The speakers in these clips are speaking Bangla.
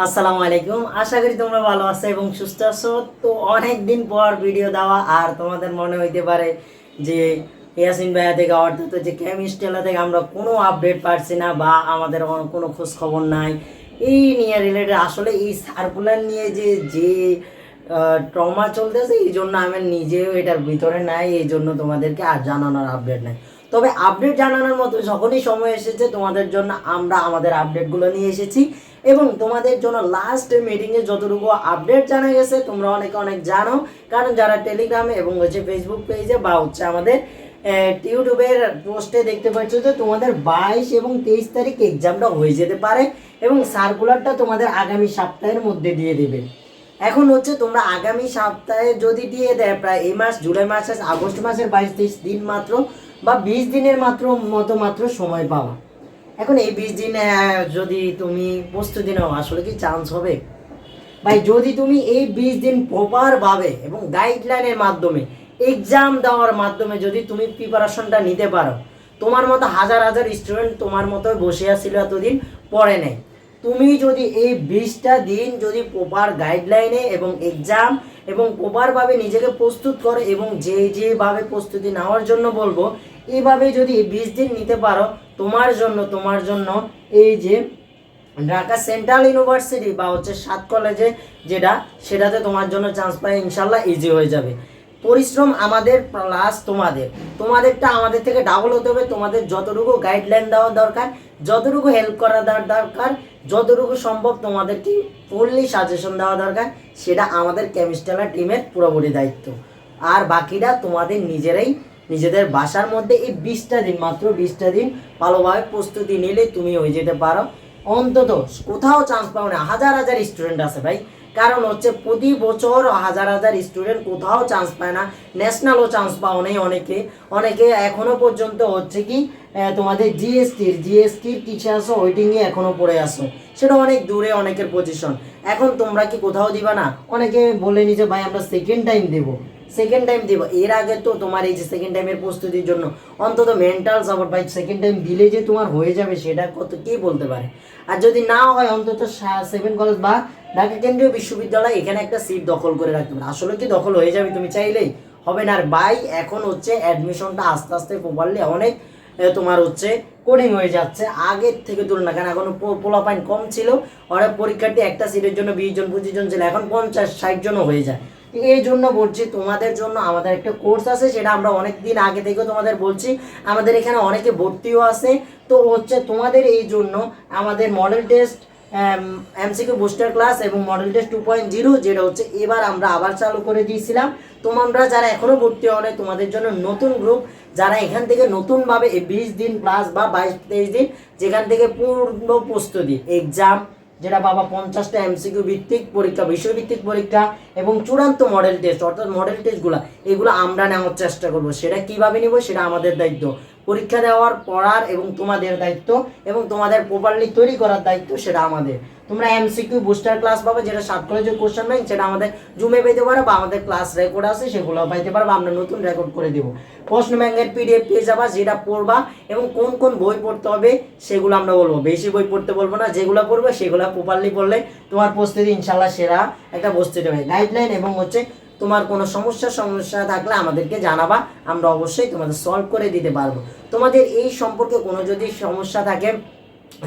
আসসালামু আলাইকুম। আশা করি তোমরা ভালো আছো এবং সুস্থ আছো। তো অনেক দিন পর ভিডিও দেওয়া, আর তোমাদের মনে হইতে পারে যে ইয়াসিন ভাইয়া থেকে অর্থাৎ যে কেমিস্ট্রিলা থেকে আমরা কোনো আপডেট পাচ্ছি না বা আমাদের কোনো খোঁজ খবর নাই। এই নিয়ে রিলেটেড আসলে এই সার্কুলার নিয়ে যে যে ট্রমা চলতেছে, এই জন্য আমি নিজেও এটার ভিতরে নাই, এই জন্য তোমাদেরকে আর জানানোর আপডেট নাই। তবে আপডেট জানানোর মতো যখনই সময় এসেছে, তোমাদের জন্য আমরা আমাদের আপডেটগুলো নিয়ে এসেছি। এবং তোমাদের জন্য লাস্ট মিটিংয়ে যতটুকু আপডেট জানা গেছে, তোমরা অনেকে অনেক জানো। কারণ যারা টেলিগ্রামে এবং হচ্ছে ফেসবুক পেজে বা হচ্ছে আমাদের ইউটিউবের পোস্টে দেখতে পাচ্ছ যে তোমাদের বাইশ এবং তেইশ তারিখ এক্সামটা হয়ে যেতে পারে এবং সার্কুলারটা তোমাদের আগামী সপ্তাহের মধ্যে দিয়ে দেবে। এখন হচ্ছে তোমরা আগামী সপ্তাহে যদি দিয়ে দেয়, প্রায় এই মাস, জুলাই মাস, আগস্ট মাসের বাইশ, তেইশ দিন মাত্র বা বিশ দিনের মাত্র মতো মাত্র সময় পাওয়া। এখন এই বিশ দিনে যদি তুমি প্রস্তুতি নাও আসলে কি চান্স হবে? ভাই, যদি তুমি এই বিশ দিন প্রপার ভাবে এবং গাইডলাইনের মাধ্যমে এক্সাম দেওয়ার মাধ্যমে যদি তুমি প্রিপারেশনটা নিতে পারো, তোমার মতো হাজার হাজার স্টুডেন্ট তোমার মতো বসে আছিল এতদিন, পড়ে নেই। তুমি যদি এই বিশটা দিন যদি প্রপার গাইডলাইনে এবং এক্সাম এবং প্রপারভাবে নিজেকে প্রস্তুত করো এবং যে যেভাবে প্রস্তুতি নেওয়ার জন্য বলব এইভাবে যদি বিশ দিন নিতে পারো, তোমার জন্য তোমার জন্য এই যে ঢাকা সেন্ট্রাল ইউনিভার্সিটি বা হচ্ছে সাত কলেজে যেটা, সেটাতে তোমার জন্য চান্স পাই ইনশাল্লাহ ইজি হয়ে যাবে। পরিশ্রম আমাদের প্লাস তোমাদের। তোমাদেরটা আমাদের থেকে ডাবল হতে হবে। তোমাদের যতটুকু গাইডলাইন দেওয়া দরকার, যতটুকু হেল্প করা দেওয়ার দরকার, যতটুকু সম্ভব তোমাদেরকে ফুললি সাজেশন দেওয়া দরকার, সেটা আমাদের কেমিস্ট্রিয়ালা টিমের পুরোপুরি দায়িত্ব। আর বাকিটা তোমাদের নিজেরাই নিজেদের বাসার মধ্যে এই বিশটা দিন, মাত্র বিশটা দিন ভালোভাবে প্রস্তুতি নিলে তুমি হয়ে যেতে পারো। অন্তত কোথাও চান্স পাও না, হাজার হাজার স্টুডেন্ট আছে ভাই। কারণ হচ্ছে প্রতি বছর হাজার হাজার স্টুডেন্ট কোথাও চান্স পায় না ন্যাশনালও চান্স পাও নেই অনেকে। অনেকে এখনও পর্যন্ত হচ্ছে কি তোমাদের জিএসটির জিএসটির কিছু আসো ওয়েটিংয়ে এখনও পড়ে আসো সেটা অনেক দূরে অনেকের পজিশন এখন তোমরা কি কোথাও দিবা না? অনেকে বলে নিজে ভাই, আমরা সেকেন্ড টাইম দেবো। সেকেন্ড টাইম দিব। এর আগে তো তোমার এই যে সেকেন্ড টাইমের প্রস্তুতির জন্য অন্তত মেন্টাল সাপোর্ট ভাই সেকেন্ড টাইম দিলে যে তোমার হয়ে যাবে সেটা কত, কে বলতে পারে? আর যদি না হয়, অন্তত সেভেন কলেজ বা ঢাকা কেন্দ্রীয় বিশ্ববিদ্যালয় এখানে একটা সিট দখল করে রাখতে পারে। আসলে কি দখল হয়ে যাবে তুমি চাইলেই? হবে না। আর বাই এখন হচ্ছে অ্যাডমিশনটা আস্তে আস্তে প্রপারলি অনেক তোমার হচ্ছে কোডিং হয়ে যাচ্ছে। আগের থেকে তুলনা কেন এখন পোলা পয়েন্ট কম ছিল। অনেক পরীক্ষার্থী একটা সিটের জন্য বিশ জন, পঁচিশ জন ছিল। এখন পঞ্চাশ, ষাট জনও হয়ে যায়। এই জন্য বলছি, তোমাদের জন্য আমাদের একটা কোর্স আছে সেটা আমরা অনেক দিন আগে থেকে তোমাদের বলছি। আমাদের এখানে অনেকে ভর্তিও আছে। তো হচ্ছে তোমাদের এই জন্য আমাদের model test MCQ booster class এবং model test two point zero যেটা হচ্ছে এবার আমরা আবার চালু করে দিয়েছিলাম। তোমরা যারা এখনও ভর্তি হও তোমাদের জন্য নতুন গ্রুপ যারা এখান থেকে নতুনভাবে এই বিশ দিন প্লাস বা বাইশ, তেইশ দিন, যেখান থেকে পূর্ণ প্রস্তুতি এক্সাম যেটা বাবা পঞ্চাশটা এমসিকিউ ভিত্তিক পরীক্ষা বিষয়ভিত্তিক পরীক্ষা এবং চূড়ান্ত মডেল টেস্ট অর্থাৎ মডেল টেস্টগুলো এগুলো আমরা নেওয়ার চেষ্টা করব। সেটা কীভাবে নিব? সেটা আমাদের দায়িত্ব। পরীক্ষা দেওয়ার পড়ার এবং তোমাদের দায়িত্ব এবং তোমাদের প্রপারলি তৈরি করার দায়িত্ব সেটা আমাদের। তোমরা এমসিকিউ বুস্টার ক্লাস পাবে, যেটা সাত কলেজের কোশ্চেন ব্যাংক সেটা আমাদের জুমে পেতে পারো বা আমাদের ক্লাস রেকর্ড আছে সেগুলো পাইতে পারো আমরা নতুন রেকর্ড করে দেবো। প্রশ্ন ব্যাংকের পিডিএফ পেয়ে যাবা, যেটা পড়বা এবং কোন কোন বই পড়তে হবে সেগুলো আমরা বলব। বেশি বই পড়তে বলব না, যেগুলো পড়বে সেগুলো প্রপারলি পড়লে তোমার প্রস্তুতি ইনশাল্লাহ সেরা একটা প্রস্তুতি হবে। গাইডলাইন এবং হচ্ছে তোমার কোনো সমস্যা সমস্যা থাকলে আমাদেরকে জানাবা, আমরা অবশ্যই তোমাদের সলভ করে দিতে পারব। তোমাদের এই সম্পর্কে কোনো যদি সমস্যা থাকে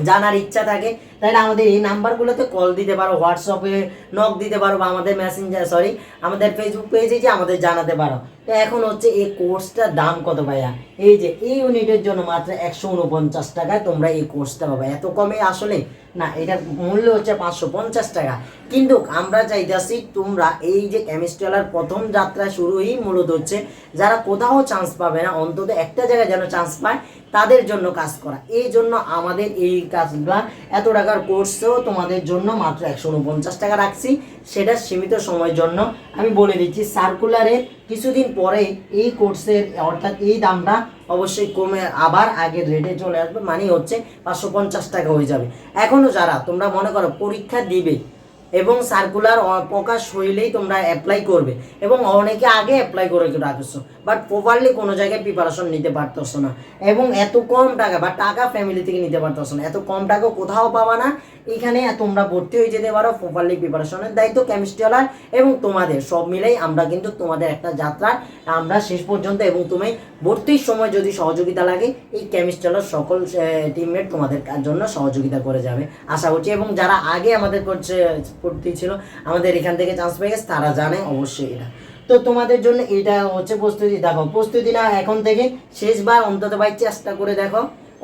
জানার ইচ্ছা থাকে, তাহলে আমাদের এই নাম্বারগুলোতে কল দিতে পারো হোয়াটসঅ্যাপে নক দিতে পারো বা আমাদের মেসেঞ্জার সরি আমাদের ফেসবুক পেজে যে আমাদের জানাতে পারো। তো এখন হচ্ছে এই কোর্সটার দাম কত ভাইয়া? এই যে, এই ইউনিটের জন্য মাত্র একশো উনপঞ্চাশ টাকায় তোমরা এই কোর্সটা পাবা। এত কমে আসলে না, এটার মূল্য হচ্ছে পাঁচশো পঞ্চাশ টাকা। কিন্তু আমরা চাইতেছি তোমরা এই যে কেমিস্ট্রিয়ালার প্রথম যাত্রা শুরুই মূলত হচ্ছে, যারা কোথাও চান্স পাবে না, অন্তত একটা জায়গায় যেন চান্স পায় তাদের জন্য কাজ করা। এই জন্য আমাদের এই কাজগুলা এত টাকার কোর্সেও তোমাদের জন্য মাত্র একশো উনপঞ্চাশ টাকা রাখছি। সেটা সীমিত সময়ের জন্য। আমি বলে দিচ্ছি সার্কুলারের কিছুদিন পরে এই কোর্সের অর্থাৎ এই দামটা অবশ্যই কমে আবার আগের রেটে চলে আসবে। মানে হচ্ছে পাঁচশো পঞ্চাশ টাকা হয়ে যাবে। এখনও যারা, তোমরা মনে করো পরীক্ষা দিবে এবং সার্কুলার প্রকাশ হইলেই তোমরা অ্যাপ্লাই করবে। এবং অনেকে আগে অ্যাপ্লাই করে রাখছো বাট প্রপারলি কোনো জায়গায় প্রিপারেশন নিতে পারতেছো না। এবং এত কম টাকা, বা টাকা ফ্যামিলি থেকে নিতে পারতেছো না। এত কম টাকা কোথাও পাবা না। এখানে তোমরা ভর্তি হয়ে যেতে পারো প্রপারলি প্রিপারেশনের দায়িত্ব কেমিস্ট্রিওয়ালার এবং তোমাদের। সব মিলেই আমরা কিন্তু তোমাদের একটা যাত্রা আমরা শেষ পর্যন্ত এবং তুমি ভর্তির সময় যদি সহযোগিতা লাগে, এই কেমিস্ট্রিওয়ালার সকল টিমমেট তোমাদের জন্য সহযোগিতা করে যাবে। আশা করছি এবং যারা আগে আমাদের করছে ভর্তি ছিল আমাদের এখান থেকে চান্স পেয়ে গেছে, তারা জানে অবশ্যই এটা। তো তোমাদের জন্য এটা হচ্ছে প্রস্তুতি। দেখো, প্রস্তুতি না, এখন থেকে শেষবার অন্তত ভাই চেষ্টা করে দেখো,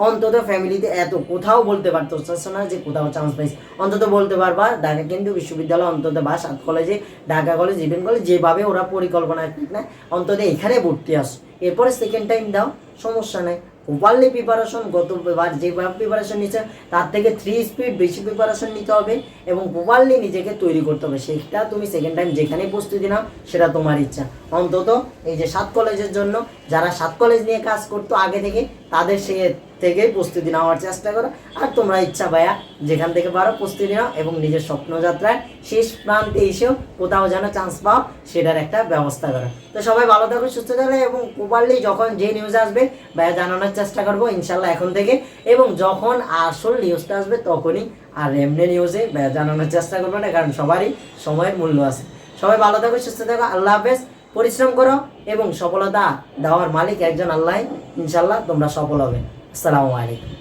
অন্তত ফ্যামিলিতে এত কোথাও বলতে পারতো না যে কোথাও চান্স পাইছি। অন্তত বলতে পারবা, ঢাকা কেন্দ্রীয় বিশ্ববিদ্যালয়, অন্তত বা সাত কলেজে ঢাকা কলেজ ইভেন কলেজ যেভাবে ওরা পরিকল্পনা ঠিক না অন্তত এখানে ভর্তি আস এরপরে সেকেন্ড টাইম দাও, সমস্যা নেই। প্রপারলি প্রিপারেশন গতবার যেভাবে প্রিপারেশন নিচ্ছে তার থেকে থ্রি স্পিড বেশি প্রিপারেশন নিতে হবে এবং প্রপারলি নিজেকে তৈরি করতে হবে। সেটা তুমি সেকেন্ড টাইম যেখানেই প্রস্তুতি নাও, সেটা তোমার ইচ্ছা। অন্তত এই যে সাত কলেজের জন্য, যারা সাত কলেজ নিয়ে কাজ করতো আগে থেকে, তাদের সে থেকেই প্রস্তুতি নেওয়ার চেষ্টা করো। আর তোমরা ইচ্ছা ভাইয়া যেখান থেকে পারো প্রস্তুতি নাও এবং নিজের স্বপ্নযাত্রায় শেষ প্রান্তে এসেও কোথাও যেন চান্স পাও, সেটার একটা ব্যবস্থা করো। তো সবাই ভালো থাকো, সুস্থ থাকো এবং প্রপারলি যখন যে নিউজ আসবে, ভাইয়া জানানোর চেষ্টা করব ইনশাল্লাহ এখন থেকে। এবং যখন আসল নিউজটা আসবে তখনই আর এমনি নিউজে জানানোর চেষ্টা করব না, কারণ সবারই সময়ের মূল্য আছে। সবাই ভালো থাকো, সুস্থ থাকো, আল্লাহ হাফেজ। পরিশ্রম করো এবং সফলতা দেওয়ার মালিক একজন আল্লাহ ইনশাল্লাহ তোমরা সফল হবে। আসসালামু আলাইকুম।